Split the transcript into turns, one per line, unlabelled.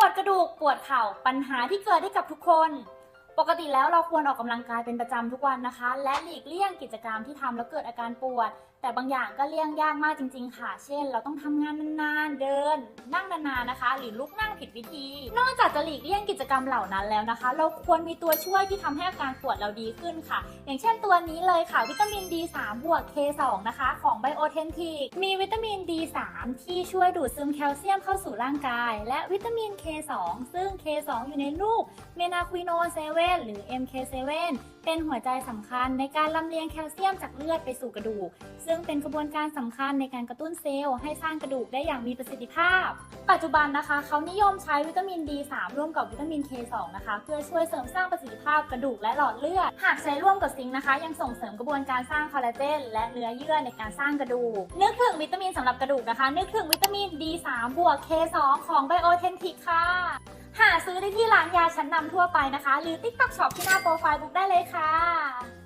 วดกระดูกปวดเข่าปัญหาที่เกิดได้กับทุกคน ปกติแล้วเราควรออกกำลังกายเป็นประจำทุกวันนะคะ และหลีกเลี่ยงกิจกรรมที่ทำแล้วเกิดอาการปวด แต่บางอย่างก็เลี่ยงยากมากจริง ๆ ค่ะ เช่น เราต้องทำงานนานๆ เดิน นั่งนานๆนะคะ หรือลุกนั่งผิดวิธี นอกจากจะหลีกเลี่ยงกิจกรรมเหล่านั้นแล้วนะคะ เราควรมีตัวช่วยที่ทำให้อาการปวดเราดีขึ้นค่ะ อย่างเช่นตัวนี้เลยค่ะ วิตามิน D3 บวก K2 นะคะ ของ Biotentic มีวิตามิน D3 ที่ช่วยดูดซึมแคลเซียมเข้าสู่ร่างกาย และวิตามิน K2 ซึ่ง K2 อยู่ในรูปเมนาควิโนเซเว่นหรือ MK7 เป็นหัวใจสำคัญในการลำเลียงแคลเซียมจากเลือดไปสู่กระดูก ซึ่งเป็นกระบวนการสำคัญในการกระตุ้นเซลล์ให้สร้างกระดูกได้อย่างมีประสิทธิภาพ ปัจจุบันนะคะ เขานิยมใช้วิตามิน D3 ร่วมกับวิตามิน K2 นะคะ เพื่อช่วยเสริมสร้างประสิทธิภาพกระดูกและหลอดเลือด หากใช้ร่วมกับซิงค์นะคะ ยังส่งเสริมกระบวนการสร้างคอลลาเจนและเนื้อเยื่อในการสร้างกระดูก นึกถึงวิตามินสำหรับกระดูกนะคะ นึกถึงวิตามิน D3 บวก K2 ของ Biotentic ค่ะ ซื้อได้ที่ร้านยาชั้นนำทั่วไปนะคะ หรือ TikTok Shop ที่หน้าโปรไฟล์บุ๊กได้เลยค่ะ